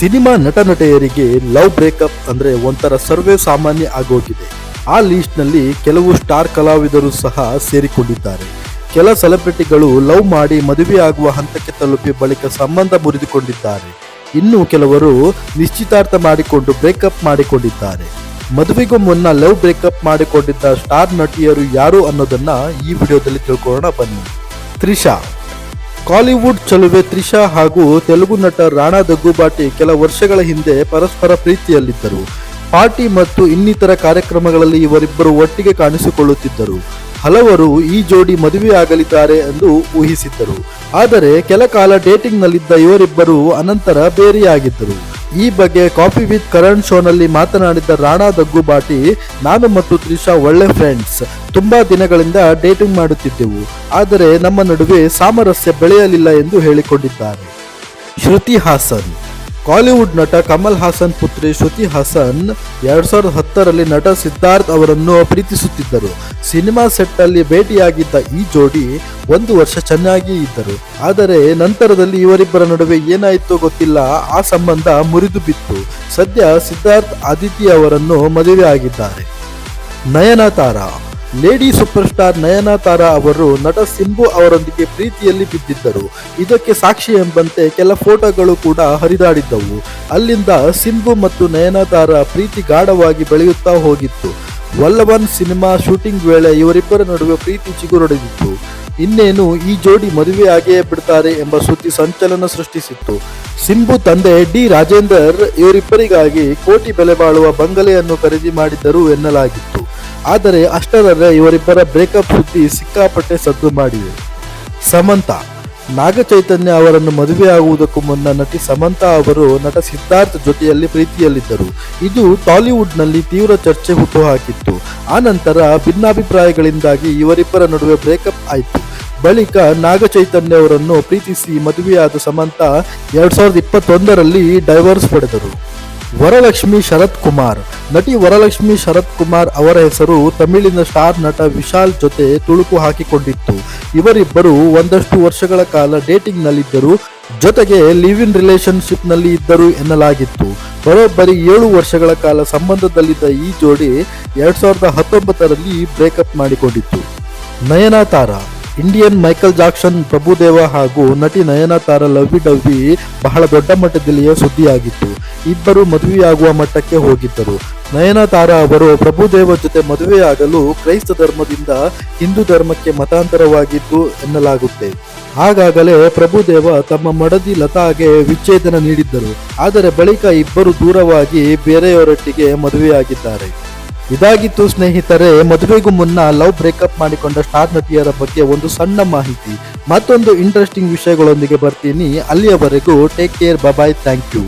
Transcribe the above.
Cinema ನಟ ನಟಿಯರಿಗೆ love breakup ಅಂದ್ರೆ ಒಂಥರ ಸರ್ವೇ ಸಾಮಾನ್ಯ ಆಗೋಗಿದೆ. ಆ ಲಿಸ್ಟ್ನಲ್ಲಿ ಕೆಲವು ಸ್ಟಾರ್ ಕಲಾವಿದರು ಸಹ ಸೇರಿಕೊಂಡಿದ್ದಾರೆ. ಕೆಲ ಸೆಲೆಬ್ರಿಟಿಗಳು ಲವ್ ಮಾಡಿ ಮದುವೆ ಆಗುವ ಹಂತಕ್ಕೆ ತಲುಪಿ ಬಳಿಕ ಸಂಬಂಧ ಮುರಿದುಕೊಂಡಿದ್ದಾರೆ. ಇನ್ನು ಕೆಲವರು ನಿಶ್ಚಿತಾರ್ಥ ಮಾಡಿಕೊಂಡು ಬ್ರೇಕಪ್ ಮಾಡಿಕೊಂಡಿದ್ದಾರೆ. ಮದುವೆಗೂ ಮುನ್ನ ಲವ್ ಬ್ರೇಕಪ್ ಮಾಡಿಕೊಂಡಿದ್ದ ಸ್ಟಾರ್ ನಟಿಯರು ಯಾರು ಅನ್ನೋದನ್ನ ಈ ವಿಡಿಯೋದಲ್ಲಿ ತಿಳ್ಕೊಳ್ಳೋಣ ಬನ್ನಿ. ತ್ರಿಷಾ. ಕಾಲಿವುಡ್ ಚಲುವೆ ತ್ರಿಷಾ ಹಾಗೂ ತೆಲುಗು ನಟ ರಾಣಾ ದಗ್ಗುಬಾಟಿ ಕೆಲ ವರ್ಷಗಳ ಹಿಂದೆ ಪರಸ್ಪರ ಪ್ರೀತಿಯಲ್ಲಿದ್ದರು. ಪಾರ್ಟಿ ಮತ್ತು ಇನ್ನಿತರ ಕಾರ್ಯಕ್ರಮಗಳಲ್ಲಿ ಇವರಿಬ್ಬರು ಒಟ್ಟಿಗೆ ಕಾಣಿಸಿಕೊಳ್ಳುತ್ತಿದ್ದರು. ಹಲವರು ಈ ಜೋಡಿ ಮದುವೆಯಾಗಲಿದ್ದಾರೆ ಎಂದು ಊಹಿಸಿದ್ದರು. ಆದರೆ, ಕೆಲ ಕಾಲ ಡೇಟಿಂಗ್ನಲ್ಲಿದ್ದ ಇವರಿಬ್ಬರು ಅನಂತರ ಬೇರೆಯಾಗಿದ್ದರು. ಈ ಬಗ್ಗೆ ಕಾಫಿ ವಿತ್ ಕರಣ್ ಶೋನಲ್ಲಿ ಮಾತನಾಡಿದ ರಾಣಾ ದಗ್ಗುಬಾಟಿ, ನಾನು ಮತ್ತು ತ್ರಿಷಾ ಒಳ್ಳೆ ಫ್ರೆಂಡ್ಸ್ ತುಂಬಾ ದಿನಗಳಿಂದ ಡೇಟಿಂಗ್ ಮಾಡುತ್ತಿದ್ದೆವು. ಆದರೆ ನಮ್ಮ ನಡುವೆ ಸಾಮರಸ್ಯ ಬೆಳೆಯಲಿಲ್ಲ ಎಂದು ಹೇಳಿಕೊಂಡಿದ್ದಾರೆ. ಶ್ರುತಿ ಹಾಸನ್. ಕಾಲಿವುಡ್ ನಟ ಕಮಲ್ ಹಾಸನ್ ಪುತ್ರಿ ಶ್ರುತಿ ಹಾಸನ್ ಎರಡ್ ಸಾವಿರದ ಹತ್ತರಲ್ಲಿ ನಟ ಸಿದ್ಧಾರ್ಥ್ ಅವರನ್ನು ಪ್ರೀತಿಸುತ್ತಿದ್ದರು. ಸಿನಿಮಾ ಸೆಟ್ ಅಲ್ಲಿ ಭೇಟಿಯಾಗಿದ್ದ ಈ ಜೋಡಿ ಒಂದು ವರ್ಷ ಚೆನ್ನಾಗಿ ಇದ್ದರು. ಆದರೆ ನಂತರದಲ್ಲಿ ಇವರಿಬ್ಬರ ನಡುವೆ ಏನಾಯಿತೋ ಗೊತ್ತಿಲ್ಲ, ಆ ಸಂಬಂಧ ಮುರಿದು ಬಿತ್ತು. ಸದ್ಯ ಸಿದ್ಧಾರ್ಥ್ ಅದಿತಿ ಅವರನ್ನು ಮದುವೆ ಆಗಿದ್ದಾರೆ Nayanthara lady super star Nayanthara ಅವರು ನಟ ಸಿಂಬು ಅವರೊಂದಿಗೆ ಪ್ರೀತಿಯಲ್ಲಿ ಬಿದ್ದಿದ್ದರು. ಇದಕ್ಕೆ ಸಾಕ್ಷಿ ಎಂಬಂತೆ ಕೆಲ ಫೋಟೋಗಳು ಕೂಡ ಹರಿದಾಡಿದ್ದವು. ಅಲ್ಲಿಂದ ಸಿಂಬು ಮತ್ತು ನಯನತಾರ ಪ್ರೀತಿ ಗಾಢವಾಗಿ ಬೆಳೆಯುತ್ತಾ ಹೋಗಿತ್ತು. ವಲ್ಲವನ್ ಸಿನಿಮಾ ಶೂಟಿಂಗ್ ವೇಳೆ ಇವರಿಬ್ಬರ ನಡುವೆ ಪ್ರೀತಿ ಚಿಗುರೊಡೆದಿತ್ತು. ಇನ್ನೇನು ಈ ಜೋಡಿ ಮದುವೆಯಾಗಿಯೇ ಬಿಡ್ತಾರೆ ಎಂಬ ಸುದ್ದಿ ಸಂಚಲನ ಸೃಷ್ಟಿಸಿತ್ತು. ಸಿಂಬು ತಂದೆ ಡಿ ರಾಜೇಂದರ್ ಇವರಿಬ್ಬರಿಗಾಗಿ ಕೋಟಿ ಬೆಲೆ ಬಾಳುವ ಬಂಗಲೆಯನ್ನು ಖರೀದಿ ಮಾಡಿದ್ದರು ಎನ್ನಲಾಗಿತ್ತು. ಆದರೆ ಅಷ್ಟರಲ್ಲೇ ಇವರಿಬ್ಬರ ಬ್ರೇಕಪ್ ಸುದ್ದಿ ಸಿಕ್ಕಾಪಟ್ಟೆ ಸದ್ದು ಮಾಡಿದೆ. ಸಮಂತ, ನಾಗಚೈತನ್ಯ ಅವರನ್ನು ಮದುವೆಯಾಗುವುದಕ್ಕೂ ಮುನ್ನ ನಟಿ ಸಮಂತ ಅವರು ನಟ ಸಿದ್ಧಾರ್ಥ್ ಜೊತೆಯಲ್ಲಿ ಪ್ರೀತಿಯಲ್ಲಿದ್ದರು. ಇದು ಟಾಲಿವುಡ್ನಲ್ಲಿ ತೀವ್ರ ಚರ್ಚೆ ಹುಟ್ಟುಹಾಕಿತ್ತು. ಆನಂತರ ಭಿನ್ನಾಭಿಪ್ರಾಯಗಳಿಂದಾಗಿ ಇವರಿಬ್ಬರ ನಡುವೆ ಬ್ರೇಕಪ್ ಆಯಿತು. ಬಳಿಕ ನಾಗಚೈತನ್ಯ ಅವರನ್ನು ಪ್ರೀತಿಸಿ ಮದುವೆಯಾದ ಸಮಂತ ಎರಡ್ ಸಾವಿರದ ಇಪ್ಪತ್ತೊಂದರಲ್ಲಿ ಡೈವರ್ಸ್ ಪಡೆದರು. ವರಲಕ್ಷ್ಮಿ ಶರತ್ ಕುಮಾರ್. ನಟಿ ವರಲಕ್ಷ್ಮಿ ಶರತ್ ಕುಮಾರ್ ಅವರ ಹೆಸರು ತಮಿಳಿನ ಸ್ಟಾರ್ ನಟ ವಿಶಾಲ್ ಜೊತೆ ತುಳುಕು ಹಾಕಿಕೊಂಡಿತ್ತು. ಇವರಿಬ್ಬರು ಒಂದಷ್ಟು ವರ್ಷಗಳ ಕಾಲ ಡೇಟಿಂಗ್ ನಲ್ಲಿದ್ದರು ಜೊತೆಗೆ ಲಿವ್ ಇನ್ ರಿಲೇಶನ್ಶಿಪ್ನಲ್ಲಿ ಇದ್ದರು ಎನ್ನಲಾಗಿತ್ತು. ಬರೋಬ್ಬರಿ ಏಳು ವರ್ಷಗಳ ಕಾಲ ಸಂಬಂಧದಲ್ಲಿದ್ದ ಈ ಜೋಡಿ ಎರಡ್ ಸಾವಿರದ ಹತ್ತೊಂಬತ್ತರಲ್ಲಿ ಬ್ರೇಕಪ್ ಮಾಡಿಕೊಂಡಿತ್ತು. Nayanthara Indian Michael Jackson, Prabhudeva ಹಾಗೂ ನಟಿ ನಯನತಾರ ಲವ್ವಿ ಡವ್ವಿ ಬಹಳ ದೊಡ್ಡ ಮಟ್ಟದಲ್ಲಿಯೇ ಸುದ್ದಿಯಾಗಿತ್ತು. ಇಬ್ಬರು ಮದುವೆಯಾಗುವ ಮಟ್ಟಕ್ಕೆ ಹೋಗಿದ್ದರು. ನಯನತಾರ ಅವರು ಪ್ರಭುದೇವ ಜೊತೆ ಮದುವೆಯಾಗಲು ಕ್ರೈಸ್ತ ಧರ್ಮದಿಂದ ಹಿಂದೂ ಧರ್ಮಕ್ಕೆ ಮತಾಂತರವಾಗಿದ್ದು ಎನ್ನಲಾಗುತ್ತೆ. ಆಗಾಗಲೇ ಪ್ರಭುದೇವ ತಮ್ಮ ಮಡದಿ ಲತಾಗೆ ವಿಚ್ಛೇದನ ನೀಡಿದ್ದರು. ಆದರೆ ಬಳಿಕ ಇಬ್ಬರು ದೂರವಾಗಿ ಬೇರೆಯವರೊಟ್ಟಿಗೆ ಮದುವೆಯಾಗಿದ್ದಾರೆ. ಇದಾಗಿತ್ತು ಸ್ನೇಹಿತರೆ, ಮದುವೆಗೂ ಮುನ್ನ ಲವ್ ಬ್ರೇಕಪ್ ಮಾಡಿಕೊಂಡ ಸ್ಟಾರ್ ನಟಿಯರ ಬಗ್ಗೆ ಒಂದು ಸಣ್ಣ ಮಾಹಿತಿ. ಮತ್ತೊಂದು ಇಂಟ್ರೆಸ್ಟಿಂಗ್ ವಿಷಯಗಳೊಂದಿಗೆ ಬರ್ತೀನಿ. ಅಲ್ಲಿಯವರೆಗೂ take care bye thank you